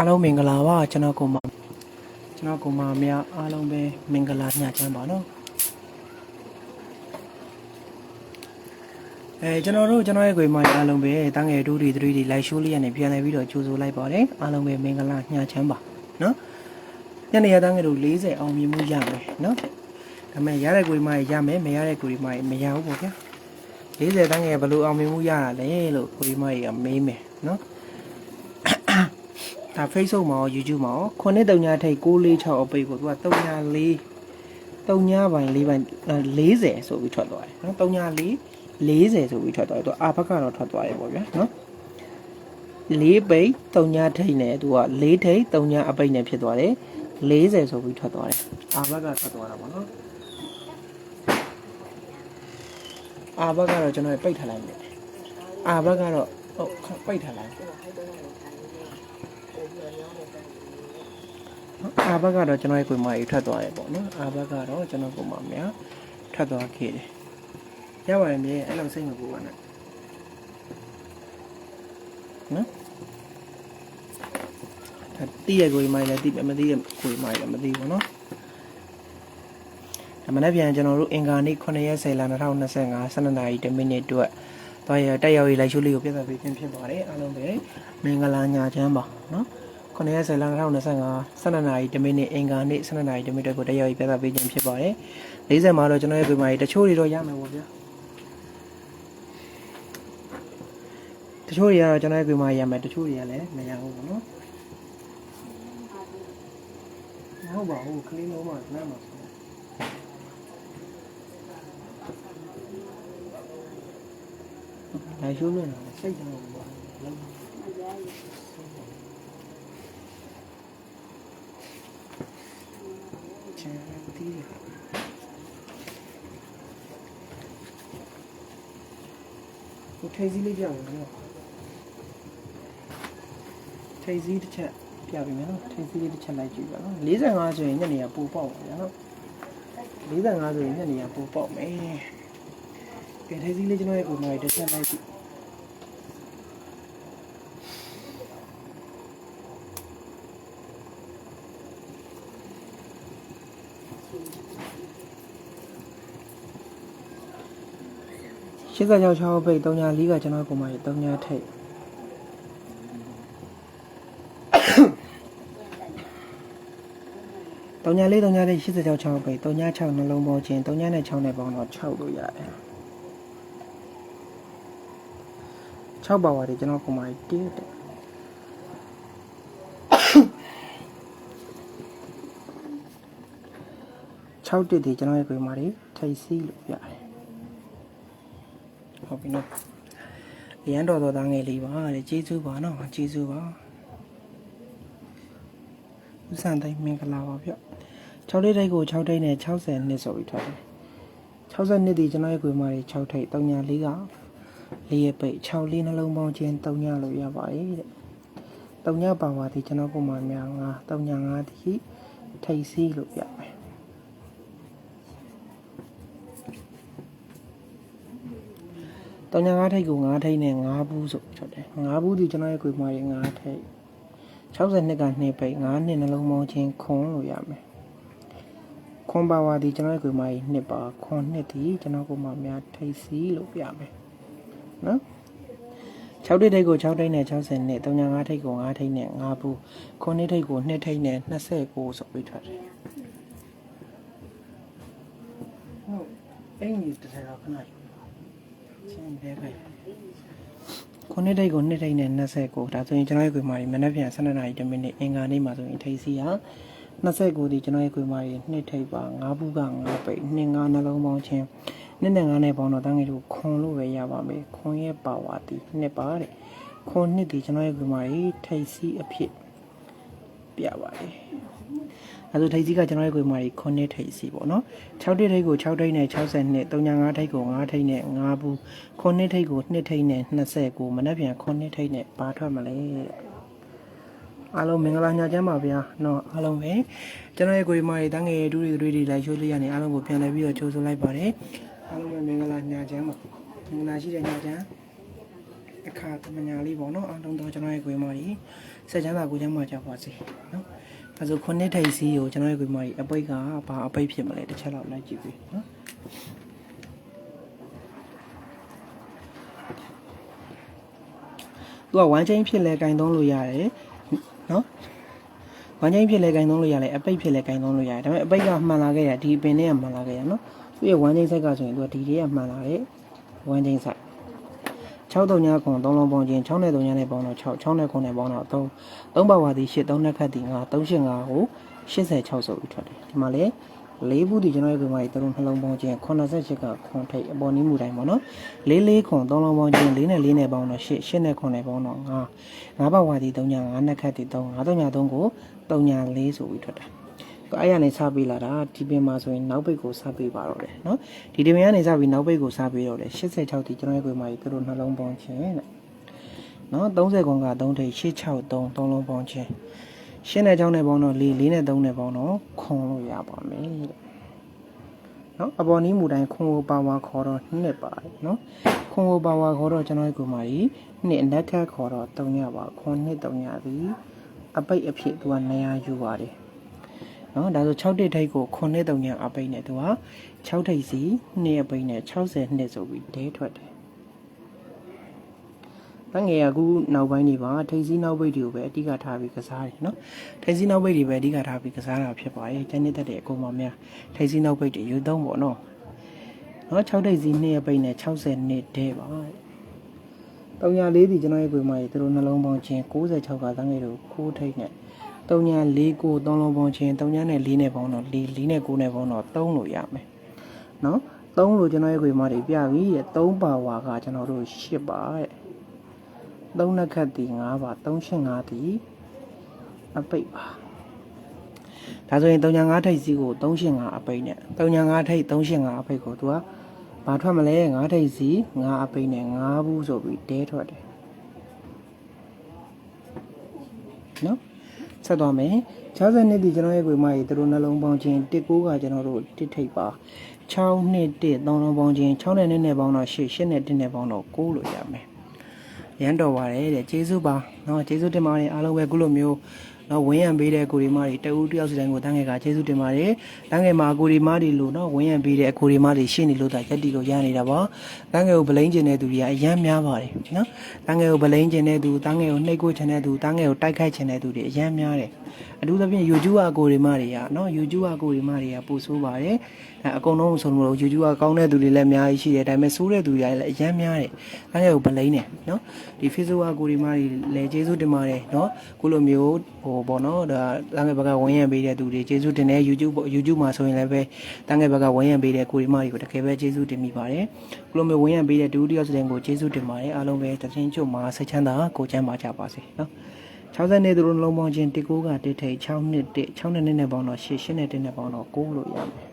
အားလုံးမင်္ဂလာပါကျွန်တော်ကိုမကျွန်တော်ကိုမများအားလုံးပဲမင်္ဂလာညချမ်းပါနော်အဲကျွန်တော်တို့ကျွန်တော်ရဲ့ကိုယ်မအားလုံးပဲတန်းငယ်2 3 3 3 live show လေးရနေပြန်လည်ပြီးတော့ကြိုဆိုလိုက်ပါတယ်အားလုံးပဲမင်္ဂလာညချမ်းပါနော်ညနေရတန်းငယ်တို့40အောင်မြင်မှုရမယ်နော်ဒါပေမဲ့ရတဲ့ကိုယ်မရမယ်မရတဲ့ကိုယ်မမရဘူးပေါ့ဗျာ40တန်းငယ်ဘယ်လိုအောင်မြင်မှုရတာလဲလို့ကိုယ်မကြီးကမေးမယ်နော် ဒါ Facebook မှာရော YouTube မှာရောခုနှစ်တုံညာထိတ်646အပိတ်ကိုသူကတုံညာ4တုံညာပိုင်း4ပိုင်း40ဆိုပြီးထွက်သွားတယ်နော်တုံညာ4 40ဆိုပြီးထွက်သွားတယ်သူအာဘက်ကတော့ထွက်သွားတယ်ပေါ့ဗျာနော်4ပိတ်တုံညာထိတ်နဲ့သူက4ထိတ်တုံညာအပိတ်နဲ့ဖြစ်သွားတယ်40ဆိုပြီးထွက်သွားတယ်အာဘက်ကထွက်သွားတာပေါ့နော်အာဘက်ကတော့ကျွန်တော်ပိတ်ထားလိုက်မယ်အာဘက်ကတော့ဟုတ်ပိတ်ထားလိုက် အာဘက်ကတော့ကျွန်တော်ရဲ့ကိုယ်မကြီးထွက်သွားတယ်ပေါ့နော်အာဘက်ကတော့ကျွန်တော်ကိုယ်မများထွက်သွားခဲ့တယ်ရပါတယ်မြေအဲ့လိုစိတ်မပူပါနဲ့နော်ဒါတီးရဲ့ကိုယ်မကြီးလည်းတီးမသိရဲ့ကိုယ်မကြီးလည်းမသိဘူးနော်ဒါမနေ့ပြန်ကျွန်တော်တို့အင်္ဂါနေ့9ရက်10လ2025 12နာရီ10မိနစ်အတွက်တော့ရတက်ရောက်ရေးလိုက်ရှိုးလေးကိုပြသပေးခြင်းဖြစ်ပါတယ်အားလုံးပဲမင်္ဂလာညချမ်းပါနော်9ရက် 10လ2025 12နာရီ10မိနစ်အင်္ဂါနေ့12နာရီ10မိနစ်ကိုတရားရေးပြသပေးခြင်းဖြစ်ပါတယ်။40မှာတော့ကျွန်တော်ရဲ့ပြည်မကြီးတချို့တွေတော့ရမယ်ပေါ့ဗျာ။တချို့တွေကတော့ကျွန်တော်ရဲ့ပြည်မကြီးရမယ်တချို့တွေကလည်းမရဘူးပေါ့နော်။မဟုတ်ပါဘူးကလေးလုံးမှလမ်းမှာဆို။ဒါရှိုးလို့နော်စိတ်တော့ဘာလဲ ချင်တီးကိုထိတ်စည်းလေးပြအောင်နော်ထိတ်စည်းတစ်ချက်ပြပြီမယ်နော်ထိတ်စည်းလေးတစ်ချက်လိုက်ကြည့်ပါနော်45ဆိုရင်ညနေကပိုပေါက်ပါဗျာနော်45ဆိုရင်ညနေကပိုပေါက်မယ်ကဲထိတ်စည်းလေးကျွန်တော်ရဲ့ကိုယ်မှာတစ်ချက်လိုက်ကြည့် 86 6ပိတ်34ကကျွန်တော်ကိုမှရေ3ထိပ်3လေး3လေး86 6ပိတ်36နှလုံးပေါချင်း3နဲ့6နဲ့ပေါင်းတော့6လို့ရတယ်6ပါဝါတွေကျွန်တော်ကိုမှရေတင်းတယ်6တစ်ဒီကျွန်တော်ရဲ့ကိုမှရေထိတ်စီးလို့ရတယ် ဟုတ်ပြီနော်ရန်တော်တော်သားငယ်လေးပါတဲ့ကျေးဇူးပါနော်ကျေးဇူးပါဦးစံတိုင်းမင်္ဂလာပါဗျ6ထိပ်တိုက်ကို6ထိပ်နဲ့60နှစ်ဆိုပြီးထွက်တယ်60နှစ်ဒီကျွန်တော်ရဲ့ကိုယ်မတွေ6ထိပ်3ညာ4ကလေးရပိတ်6လေးနှလုံးပေါင်းချင်း3ညာလို့ရပါတယ်တဲ့3ညာပါပါဒီကျွန်တော်ကိုယ်မများ9 3ညာ5ဒီထိပ်စီးလို့ပြမယ် တောင်ညာ၅ထိပ်ကို၅ထိပ်နဲ့၅ဘူးဆိုထွက်တယ်၅ဘူးဒီကျွန်တော်ရဲ့ကိုယ်မရေ၅ထိပ်62က2ပိတ်5နှစ်နှလုံးပေါင်းချင်းခွန်လို့ရမယ်ခွန်ပါဝါဒီကျွန်တော်ရဲ့ကိုယ်မရေ2ပါခွန်နှစ်ဒီကျွန်တော်ကိုယ်မများထိပ်စီလို့ပြမယ်နော်6ထိပ်ကို6ထိပ်နဲ့60နှစ်တောင်ညာ5ထိပ်ကို5ထိပ်နဲ့5ဘူးခွန်နှစ်ထိပ်ကို2ထိပ်နဲ့29ဆိုပြီးထွက်တယ်ဟုတ်အင်္ဂလိပ်တစ်ထည်တော့ခဏယူ ချင်းပဲပဲခုနှစ်တိတ်ကိုနှစ်တိတ်နဲ့29ဒါဆိုရင်ကျွန်တော်ရဲ့ခွေမာရီမနေ့ပြန်12နာရီ10မိနစ်အင်္ဂါနေ့မှာဆိုရင်ထိပ်စီဟာ29ဒီကျွန်တော်ရဲ့ခွေမာရီနှစ်ထိပ်ပါ9ဘူးက9ပိတ်2 9နှလုံးပေါင်းချင်းနှစ်နဲ့9နဲ့ပေါင်းတော့တန်းငယ်တို့ခွန်လို့ပဲရပါမယ်ခွန်ရဲ့ပါဝါတီနှစ်ပါတဲ့ခွန်နှစ်ဒီကျွန်တော်ရဲ့ခွေမာရီထိပ်စီအဖြစ်ပြပါတယ် အဲဆိုထိပ်စီကကျွန်တော်ရဲ့ကိုယ်မာကြီး9နှစ်ထိပ်စီပေါ့နော်6တစ်ထိပ်ကို6ထိပ်နဲ့60နှစ်35ထိပ်ကို5ထိပ်နဲ့5ဘူး9နှစ်ထိပ်ကို2ထိပ်နဲ့29မနေ့ပြန်9နှစ်ထိပ်နဲ့ဘာထွက်မလဲအားလုံးမင်္ဂလာညချမ်းပါဗျာနော်အားလုံးပဲကျွန်တော်ရဲ့ကိုယ်မာကြီးတန်းငယ်ဒူးတွေတွေလိုက်ရှိုးလေးရနေအားလုံးကိုပြန်လည်ပြီးတော့ကြိုးဆိုလိုက်ပါတယ်အားလုံးပဲမင်္ဂလာညချမ်းပါမင်္ဂလာရှိတဲ့ညချမ်းအခါတမညာလေးပေါ့နော်အားလုံးတော့ကျွန်တော်ရဲ့ကိုယ်မာကြီးစက်ချမ်းသာကိုချမ်းသာကြပါစေနော် အဲဆိုခုနှစ်ထိပ်စီးကိုကျွန်တော်ရဲ့ကိုမကြီးအပိတ်ကဘာအပိတ်ဖြစ်မလဲတစ်ချက်လောက်လိုက်ကြည့်ပြီနော်သူကဝမ်းချင်းဖြစ်လဲကင်သုံးလို့ရတယ်နော်ဝမ်းချင်းဖြစ်လဲကင်သုံးလို့ရတယ်အပိတ်ဖြစ်လဲကင်သုံးလို့ရတယ်ဒါပေမဲ့အပိတ်ကမှန်လာခဲ့ရဒီပင်လေးကမှန်လာခဲ့ရနော်သူ့ရဲ့ဝမ်းချင်းဆက်ကဆိုရင်သူကဒီလေးကမှန်လာတဲ့ဝမ်းချင်းဆက် 6တုံညာခွန်3လုံးပေါင်းခြင်း6နဲ့3ညာနဲ့ပေါင်းတော့6 6နဲ့ခွန်နဲ့ပေါင်းတော့3 3ပါဝါသည်8 3နဲ့ခတ်သည်9 3 8 5ကို86ဆိုပြီးထွက်တယ်ဒီမှာလေလေးဘူးဒီကျွန်တော်ရဲ့ဒီမှာဒီသုံးနှလုံးပေါင်းခြင်း88ကခွန်ထိတ်အပေါ်နီးမှုတိုင်းပေါ့နော်လေးလေးခွန်3လုံးပေါင်းခြင်း4နဲ့4နဲ့ပေါင်းတော့8 8နဲ့ခွန်နဲ့ပေါင်းတော့9 9ပါဝါသည်3ညာ9နဲ့ခတ်သည်3 9 3ညာ3ကို3ညာ4ဆိုပြီးထွက်တာ အဲ့ရနေစပေးလာတာဒီပင်မှာဆိုရင်နောက်ဘိတ်ကိုစပေးပါတော့တယ်နော်ဒီဒီပင်ကနေစပြီးနောက်ဘိတ်ကိုစပေးတော့တယ်86ဒီကျွန်တော်ရဲ့ကိုယ်မှာကြီးတို့နှလုံးပေါင်းခြင်းတဲ့နော်30ခွန်က3ထိပ်663 3လုံးပေါင်းခြင်းရှင်းတဲ့ကြောင်းနဲ့ပေါင်းတော့၄၄နဲ့3နဲ့ပေါင်းတော့ခွန်လို့ရပါမယ်တဲ့နော်အပေါ်နီးမူတိုင်းခွန်ဟိုပါဝါခေါ်တော့နှစ်ပါတယ်နော်ခွန်ဟိုပါဝါခေါ်တော့ကျွန်တော်ရဲ့ကိုယ်မှာကြီးနှစ်နက်ခတ်ခေါ်တော့3ရပါခွန်နှစ်3ရပြီအပိတ်အဖြစ်သူက900ယူပါတယ် နော်ဒါဆို6တိတ်ထိတ်ကို9နဲ့3ညအပိတ်နဲ့သူက6ထိတ်စီ2အပိတ်နဲ့60နှစ်ဆိုပြီးဒဲထွက်တယ်။တငယ်ကအခုနောက်ပိုင်းနေပါထိတ်စီနောက်ပိတ်တွေကိုပဲအဓိကထားပြီးကစားတယ်နော်။ထိတ်စီနောက်ပိတ်တွေပဲအဓိကထားပြီးကစားတာဖြစ်ပါရဲ့။ကျန်နေတတ်တဲ့အကုန်မများထိတ်စီနောက်ပိတ်တွေယူသုံးပေါ့နော်။နော်6ထိတ်စီ2အပိတ်နဲ့60နှစ်ဒဲပါ။304ဒီကျွန်တော်ရဲ့ကိုယ်မကြီးသူတို့နှလုံးပေါင်းချင်း66ကတန်းငယ်တို့6ထိတ်နဲ့ 3ညာ4 9 3လုံးပေါင်းချင်း3ညာနဲ့4နဲ့ပေါင်းတော့4 4နဲ့9နဲ့ပေါင်းတော့3လို့ရမယ်။နော်3လို့ကျွန်တော်ရဲ့ခွေမတွေပြပြီတဲ့3ပါဝါကကျွန်တော်တို့10ပါတဲ့3နှစ်ခတ်တီ5ပါ3ရှင်း5တီအပိတ်ပါဒါဆိုရင်3ညာ5ထိပ်စီကို3ရှင်း5အပိတ်နဲ့3ညာ5ထိပ်3ရှင်း5အပိတ်ကိုသူကဘာထွက်မလဲ5ထိပ်စီ5အပိတ်နဲ့5ဘူးဆိုပြီးဒဲထွက်တယ်နော် ဆက်သွားမယ်60နှစ်ဒီကျွန်တော်ရဲ့ကိုယ်မကြီးတို့နှလုံးပေါင်းခြင်း19ကကျွန်တော်တို့တစ်ထိပ်ပါ6နှစ်1 3လုံးပေါင်းခြင်း6နဲ့နဲ့ပေါင်းတော့8 8နဲ့1နဲ့ပေါင်းတော့9လို့ရမယ်ရန်တော်ပါတယ်တဲ့ကျေးဇူးပါเนาะကျေးဇူးတင်ပါတယ်အားလုံးပဲခုလိုမျိုး နော်ဝင်းရံပေးတဲ့ကိုရီမားတွေတဦးတယောက်စီတိုင်းကိုတန်းငယ်ကကျေးဇူးတင်ပါတယ်တန်းငယ်မှာကိုရီမားတွေလို့နော်ဝင်းရံပေးတဲ့ကိုရီမားတွေရှင်းနေလို့သာရက်တီကိုရနေတာပါတန်းငယ်ကိုဗလိန်ကျင်တဲ့သူတွေကအရန်များပါတယ်နော်တန်းငယ်ကိုဗလိန်ကျင်တဲ့သူတန်းငယ်ကိုနှိပ်ကွချင်တဲ့သူတန်းငယ်ကိုတိုက်ခိုက်ချင်တဲ့သူတွေအရန်များတယ်အထူးသဖြင့်ယူဂျူအကိုရီမားတွေကနော်ယူဂျူအကိုရီမားတွေကပိုဆိုးပါတယ်အကုန်လုံးဆိုလို့ယူဂျူအကောင်းတဲ့သူတွေလည်းအများကြီးရှိတယ်ဒါပေမဲ့ဆိုးတဲ့သူတွေလည်းအရန်များတယ်တန်းငယ်ကိုဗလိန်တယ်နော်ဒီ Facebook အကိုရီမားတွေလည်းကျေးဇူးတင်ပါတယ်နော်ခုလိုမျိုးဟိုပေါ့နော်ဒါတန်ငယ်ဘက်ကဝန်ရံပေးတဲ့သူတွေကျေးဇူးတင်တယ် YouTube YouTube မှာဆိုရင်လည်းပဲတန်ငယ်ဘက်ကဝန်ရံပေးတဲ့ကိုရီမာတွေကိုတကယ်ပဲကျေးဇူးတင်မိပါတယ်ကိုလိုမျိုးဝန်ရံပေးတဲ့ဒုတိယစတဲ့ကိုကျေးဇူးတင်ပါတယ်အားလုံးပဲတရင်ချုပ်မှာဆက်ချမ်းသာကိုချမ်းပါကြပါစေနော်60နှစ်သူတို့နှလုံးပေါင်းခြင်း19ကတိထိတ်6နှစ်1 6နှစ်နဲ့ပေါင်းတော့8 8နှစ်1နဲ့ပေါင်းတော့9လို့ရမယ်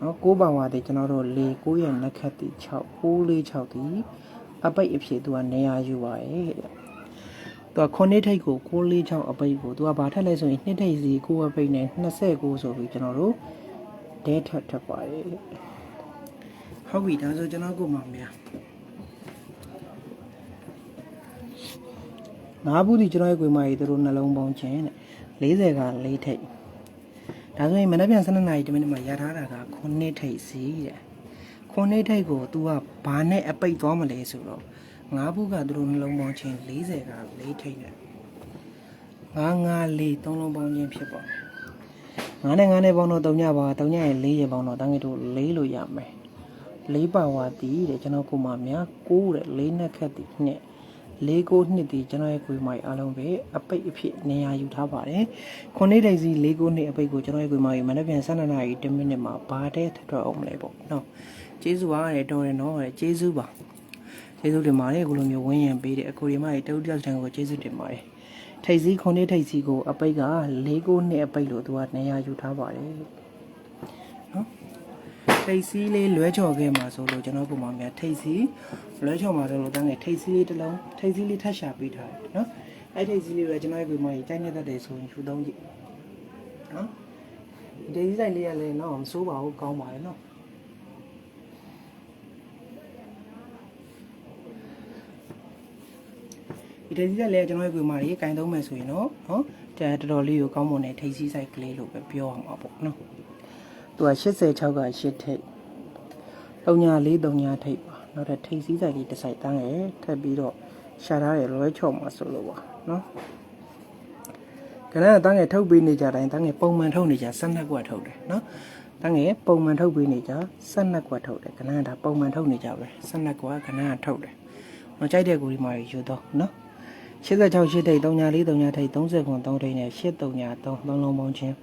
နော်9ပါဝါတိကျွန်တော်တို့လေ9ရဲ့နက်ခတ်တိ6 6 4 6တိအပိတ်အဖြစ်သူကနေရာယူပါရဲ့ သူက9နှစ်ထိတ်ကို6လေး6အပိတ်ကိုသူကဘာထက်လဲဆိုရင်နှစ်ထိတ်စီ9အပိတ်နဲ့29ဆိုပြီးကျွန်တော်တို့ဒဲထက်ထပ်ပါရဲ့။ဟုတ်ပြီဒါဆိုကျွန်တော်ကိုမှများငါးဘူးဒီကျွန်တော်ရဲ့ကိုယ်မကြီးတို့နှလုံးပေါင်းခြင်းတဲ့40က4ထိပ်ဒါဆိုရင်မနေ့ပြန်12နာရီတမိနစ်မှာရထားတာက9ထိပ်စီတဲ့9ထိပ်ကို तू ကဘာနဲ့အပိတ်သွားမလဲဆိုတော့ ငါးဘူးကသူတို့နှလုံးပေါင်းခြင်း40က4ထိပ်နဲ့ငါးငါးလေးသုံးလုံးပေါင်းခြင်းဖြစ်ပါတယ်ငါးနဲ့ငါးနဲ့ပေါင်းတော့3ညပါ3ညရဲ့4ရဲ့ပေါင်းတော့တန်းကြီးတို့4လို့ရမယ်4ပါဝါတီးတဲ့ကျွန်တော်ကိုမှများ9တဲ့4နဲ့ခက်တီနဲ့လေးကိုနှစ်ဒီကျွန်တော်ရဲ့ကိုယ်မိုင်အားလုံးပဲအပိတ်အဖြစ်နေရာယူထားပါတယ်။ခုနှစ်တိုင်စီလေးကိုနှစ်အပိတ်ကိုကျွန်တော်ရဲ့ကိုယ်မိုင်မနေ့ပြန်12နာရီ10မိနစ်မှာဘာတဲ့ထထွက်အောင်မလဲပေါ့နော်။ကျေးဇူးပါရတော်တယ်နော်တဲ့ကျေးဇူးပါ။ ကျေးဇူးတင်ပါတယ်အခုလိုမျိုးဝင်းရံပေးတဲ့အကိုရီမရဲ့တဦးတယောက်တန်းကိုကျေးဇူးတင်ပါတယ်။ထိတ်စီခုနှစ်ထိတ်စီကိုအပိတ်ကလေးကိုနှစ်အပိတ်လို့သူကနေရာယူထားပါတယ်။နော်ထိတ်စီးလေးလွဲချော်ခဲ့မှာဆိုလို့ကျွန်တော်ပုံမှန်များထိတ်စီးလွဲချော်မှာဆိုလို့တန်းငယ်ထိတ်စီးလေးတစ်လုံးထိတ်စီးလေးထပ်ရှာပေးထားတယ်နော်အဲ့ထိတ်စီးလေးပဲကျွန်တော်ရဲ့ပုံမှန်ကြီးတိုက်နေတတ်တယ်ဆိုရင်ယူသုံးကြည့်နော်ဒီဒီဇိုင်းလေးကလည်းတော့မစိုးပါဘူးကောင်းပါလေနော် ဒီထိပ်စီးဆိုင်လည်းကျွန်တော်ရဲ့ကိုယ်မာကြီးကင်သုံးမယ်ဆိုရင်တော့နော်ဒါတော်တော်လေးကိုကောင်းမွန်တဲ့ထိပ်စီးဆိုင်ကလေးလို့ပဲပြောအောင်ပါပေါ့နော်သူက86က8ထိပ်34 3ထိပ်ပါနောက်ထပ်ထိပ်စီးဆိုင်လေးတစ်ဆိုင်တန်းရယ်ထပ်ပြီးတော့ရှာထားတယ်လွဲချော့မှာဆိုလို့ပါနော်ကနန်းကတန်းငယ်ထုတ်ပေးနေကြတိုင်းတန်းငယ်ပုံမှန်ထုတ်နေကြ12ကွက်ထုတ်တယ်နော်တန်းငယ်ပုံမှန်ထုတ်ပေးနေကြ12ကွက်ထုတ်တယ်ကနန်းကဒါပုံမှန်ထုတ်နေကြပဲ12ကွက်ကနန်းကထုတ်တယ်မကြိုက်တဲ့ကိုဒီမှာယူတော့နော် 86ရှိထိတ်3ညာ4 3ညာထိတ်30ခွန်3ထိတ်နဲ့8 3ညာ3 3လုံးပေါင်းချင်း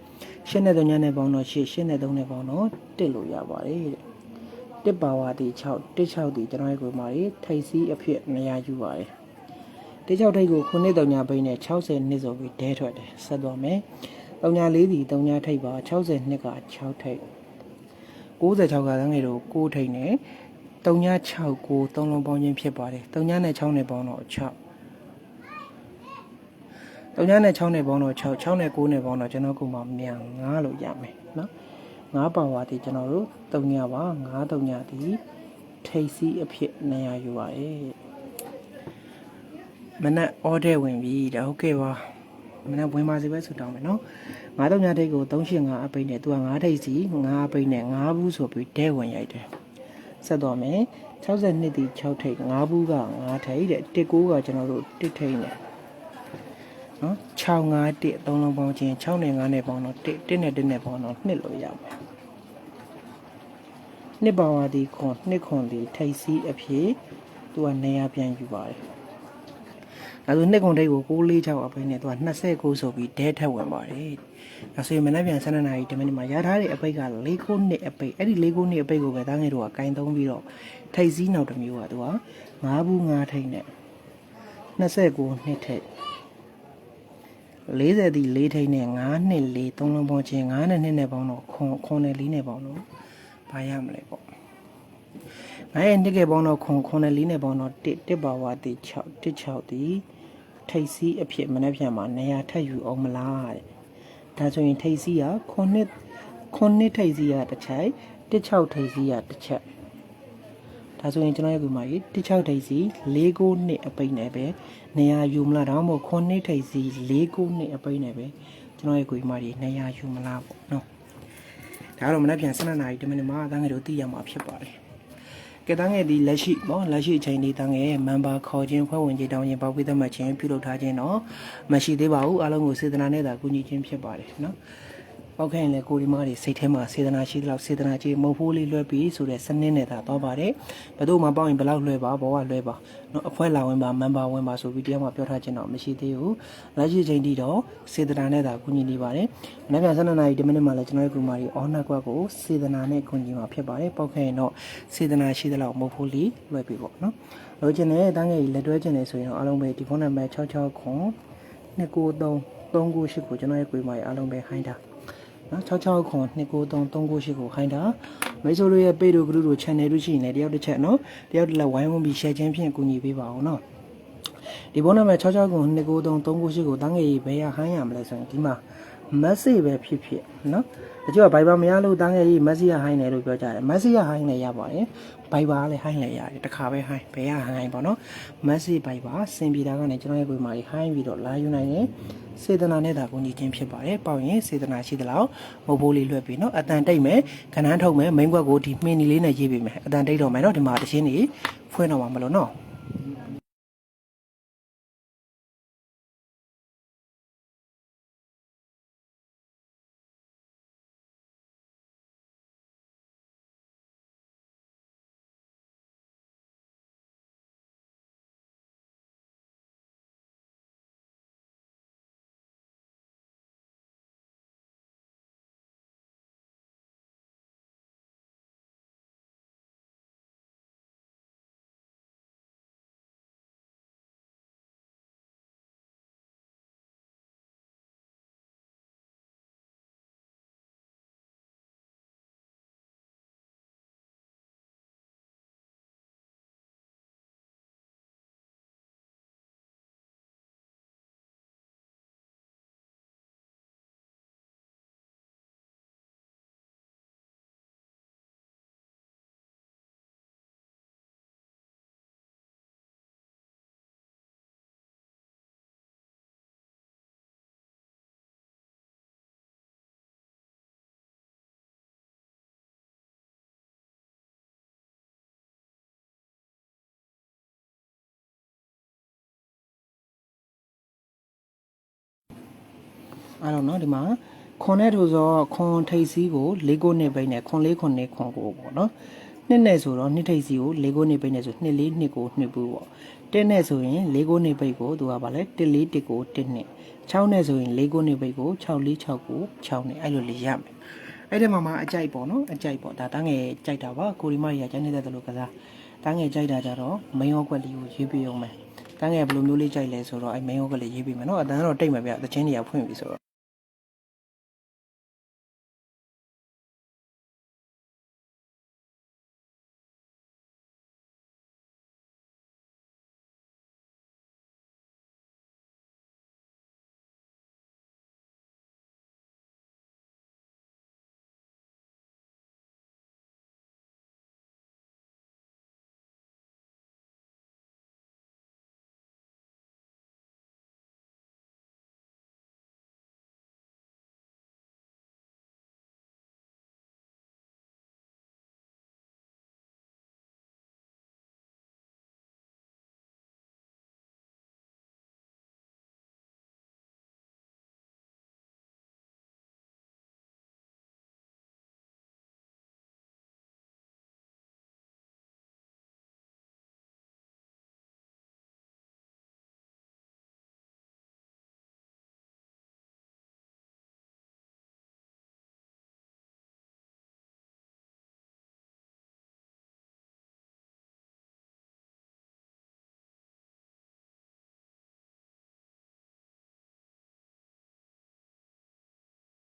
8နဲ့3ညာနဲ့ပေါင်းတော့8 8နဲ့3နဲ့ပေါင်းတော့တစ်လို့ရပါတယ်တဲ့တစ်ပါဝါတီ6တစ်6တီကျွန်တော်ရဲ့ကိုမှာထိတ်စီးအဖြစ်နေရာယူပါတယ်တစ်6ထိတ်ကိုခုနှစ်3ညာဘိန်းနဲ့60နှစ်ဆိုပြီးဒဲထွက်တယ်ဆက်သွားမယ်3ညာ4တီ3ညာထိတ်ပါ60နှစ်က6ထိတ်96ကတန်းငယ်တော့6ထိတ်နဲ့3ည6ကို3လုံးပေါင်းခြင်းဖြစ်ပါတယ်3ညနဲ့6နဲ့ပေါင်းတော့6 3ညနဲ့6နဲ့ပေါင်းတော့6 6နဲ့9နဲ့ပေါင်းတော့ကျွန်တော်ကမှမြန်9လို့ရမယ်နော်9ပါဝါဒီကျွန်တော်တို့3ညပါ9 3ညဒီထိတ်စီးအဖြစ်နေရာယူပါရဲ့မနက်အော်တဲ့ဝင်ပြီဒါဟုတ်ကဲ့ပါမနက်ဝင်ပါစီပဲဆူတောင်းမယ်နော်9 3ညထိတ်ကို385အပိတ်နဲ့သူက9ထိတ်စီ9အပိတ်နဲ့9ဘူးဆိုပြီးဒဲဝင်ရိုက်တယ်ဆက်တော့မယ်62တီ6ထိပ်5ဘူးက5ထိပ်တဲ့1ကိုကကျွန်တော်တို့1ထိပ်နဲ့ နော်6 5 1 3လုံးပေါင်းချင်း6နဲ့5နဲ့ပေါင်းတော့1 1နဲ့1နဲ့ပေါင်းတော့2လို့ရမယ်နှစ်ပါဝါဒီခွန်နှစ်ခွန်ဒီထိပ်စီးအဖြစ်သူကနေရာပြန်ယူပါတယ်အဲဆိုနှစ်ခွန်ထိပ်ကို646အပိနဲ့သူက29ဆိုပြီးဒဲထက်ဝင်ပါတယ်အဲဆိုရင်မနေ့ပြန်12နာရီ10မိနစ်မှာရထားတဲ့အပိတ်က6ခုနှစ်အပိတ်အဲ့ဒီ6ခုနှစ်အပိတ်ကိုပဲတားငယ်တို့ကကင်သုံးပြီးတော့ထိပ်စီးနောက်တစ်မျိုးကသူက9ဘူး9ထိပ်နဲ့29နှစ်ထိပ် 40ဒီ4ထိပ်နဲ့9နှစ်4 3လုံးပေါင်းချင်း9နဲ့2နဲ့ပေါင်းတော့ခွန်ခွန်နဲ့4နဲ့ပေါင်းတော့ဘာရမလဲပေါ့ငါရဲ့နှစ်ကပေါင်းတော့ခွန်ခွန်နဲ့4နဲ့ပေါင်းတော့1 1ပါဝါတီ6 1 6တီထိပ်စီးအဖြစ်မနှက်ဖြန်မှာနေရာထပ်ယူအောင်မလားတဲ့ဒါဆိုရင်ထိပ်စီးကခွန်နှစ်ခွန်နှစ်ထိပ်စီးကတစ်ချက်1 6ထိပ်စီးကတစ်ချက် ဒါဆိုရင်ကျွန်တော်ရဲ့ဒီမှာကြီး16ထိပ်စီ၄ခုနှစ်အပိတ်နဲ့ပဲနေရာယူမလားဒါမှမဟုတ်ခုနှစ်ထိပ်စီ၄ခုနှစ်အပိတ်နဲ့ပဲကျွန်တော်ရဲ့ကိုကြီးမကြီးနေရာယူမလားပေါ့နော်ဒါကတော့မနေ့ပြန်12နာရီ10မိနစ်မှာတန်းငယ်တို့သိရမှာဖြစ်ပါတယ်ကဲတန်းငယ်ဒီလက်ရှိပေါ့လက်ရှိအချိန်လေးတန်းငယ်မန်ပါခေါ်ခြင်းဖွဲ့ဝင်ခြင်းတောင်းခြင်းပေါက်ပြီးသတ်မှတ်ခြင်းပြုလုပ်ထားခြင်းတော့မရှိသေးပါဘူးအားလုံးကိုစေတနာနဲ့သာကူညီခြင်းဖြစ်ပါတယ်နော် ပောက်ခိုင်းလေကိုဒီမားတွေစိတ်ထဲမှာစေတနာရှိသလောက်စေတနာကြီးမဟုတ်ဘူးလေးလွှဲပြီးဆိုတဲ့စနစ်နဲ့သာတော့ပါတယ်ဘယ်သူမှပေါက်ရင်ဘယ်လောက်လွှဲပါဘောကလွှဲပါနော်အဖွဲလာဝင်ပါမန်ပါဝင်ပါဆိုပြီးတရားမှပြောထားခြင်းတော့မရှိသေးဘူးလက်ရှိချိန်ထိတော့စေတနာနဲ့သာကူညီနေပါတယ်မနေ့က12နာရီ10မိနစ်မှလည်းကျွန်တော်ရဲ့ကူမာရီအော်နာကွက်ကိုစေတနာနဲ့ကူညီမှာဖြစ်ပါတယ်ပောက်ခိုင်းတော့စေတနာရှိသလောက်မဟုတ်ဘူးလေးလွှဲပြီးပေါ့နော်လိုချင်တဲ့တန်းငယ်ကြီးလက်တွဲချင်တယ်ဆိုရင်တော့အားလုံးပဲဒီဖုန်းနံပါတ်66ခွန်293 398ကိုကျွန်တော်ရဲ့ကိုမာရီအားလုံးပဲဟိုင်းတာ နော်66ခွန်293 398ကိုဟိုင်းတာမိတ်ဆွေတို့ရဲ့ပေတို့ဂရုတို့ channel တို့ရှိရင်လည်းတယောက်တစ်ချက်နော်တယောက်တစ်လက်ဝိုင်းဝန်းပြီး share ခြင်းဖြင့်ကူညီပေးပါအောင်နော်ဒီဖုန်းနံပါတ်66ခွန်293 398ကိုတန်းငယ်ကြီးဘယ်ရဟိုင်းရမလဲဆိုရင်ဒီမှာ message ပဲဖြစ်ဖြစ်နော်တချို့က Viber မရလို့တန်းငယ်ကြီး message ဟိုင်းတယ်လို့ပြောကြတယ် message ဟိုင်းလည်းရပါတယ် Viber လည်းဟိုင်းလည်းရတယ်တခါပဲဟိုင်းဘယ်ရဟိုင်းပေါ့နော် message Viber စင်ပြေတာကနေကျွန်တော်ရဲ့ကိုယ်မှာဟိုင်းပြီးတော့လာယူနိုင်တယ်စေတနာနဲ့သာကိုညီချင်းဖြစ်ပါတယ်ပေါ့ရင်စေတနာရှိသလောက်မဟုတ်ဘိုးလေးလွှဲပြီးနော်အတန်တိတ်မယ်ခဏန်းထုတ်မယ်မိန်းကွက်ကိုဒီမင်းနီလေးနဲ့ရေးပေးမယ်အတန်တိတ်တော့မယ်နော်ဒီမှာတချင်းကြီးဖွင့်တော့မှာမလို့နော် အဲ့တော့နော်ဒီမှာခွန်နဲ့ထို့ဆိုတော့ခွန်ထိပ်စီးကို၄ခုနှစ်ပိတ်နဲ့ခွန်လေးခွန်နဲ့ခွန်ကိုပေါ့နော်နှစ်နဲ့ဆိုတော့နှစ်ထိပ်စီးကို၄ခုနှစ်ပိတ်နဲ့ဆိုနှစ်လေးနှစ်ကိုနှစ်ဘူးပေါ့တင်းနဲ့ဆိုရင်၄ခုနှစ်ပိတ်ကိုသူကဗာလဲတစ်လေးတစ်ကိုတစ်နှစ်6နဲ့ဆိုရင်၄ခုနှစ်ပိတ်ကို6လေး6ကို6နှစ်အဲ့လိုလေးရမယ်အဲ့ဒီမှာမှအကြိုက်ပေါ့နော်အကြိုက်ပေါ့ဒါတန်းငယ်ကြိုက်တာပါကိုရီမကြီးကကျန်နေတဲ့လို့ကစားတန်းငယ်ကြိုက်တာကြတော့မင်းရောကွက်လေးကိုရေးပြအောင်မယ်တန်းငယ်ဘယ်လိုမျိုးလေးကြိုက်လဲဆိုတော့အဲ့မင်းရောကွက်လေးရေးပြမယ်နော်အတန်းတော့တိတ်မယ်ဗျတချင်းတွေကဖွင့်ပြီဆိုတော့